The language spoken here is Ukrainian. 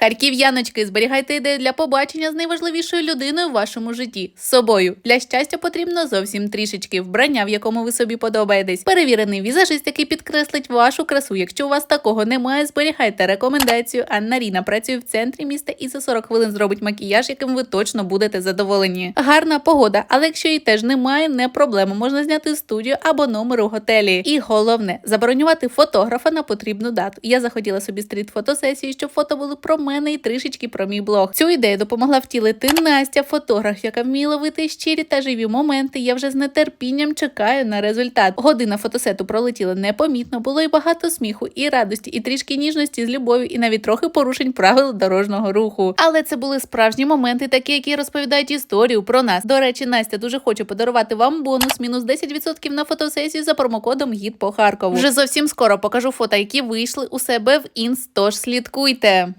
Харків'яночки, зберігайте ідею для побачення з найважливішою людиною в вашому житті з собою. Для щастя потрібно зовсім трішечки вбрання, в якому ви собі подобаєтесь. Перевірений візажист, який підкреслить вашу красу. Якщо у вас такого немає, зберігайте рекомендацію. Анна Ріна працює в центрі міста і за 40 хвилин зробить макіяж, яким ви точно будете задоволені. Гарна погода, але якщо її теж немає, не проблема. Можна зняти студію або номер у готелі. І головне забронювати фотографа на потрібну дату. Я захотіла собі стріт фотосесію, щоб фото були про мене і трішечки про мій блог. Цю ідею допомогла втілити Настя, фотограф, яка вміє ловити щирі та живі моменти. Я вже з нетерпінням чекаю на результат. Година фотосету пролетіла непомітно, було і багато сміху, і радості, і трішки ніжності з любов'ю, і навіть трохи порушень правил дорожнього руху. Але це були справжні моменти, такі, які розповідають історію про нас. До речі, Настя дуже хоче подарувати вам бонус мінус 10% на фотосесію за промокодом гід по Харкову. Вже зовсім скоро покажу фото, які вийшли у себе в інст, тож слідкуйте.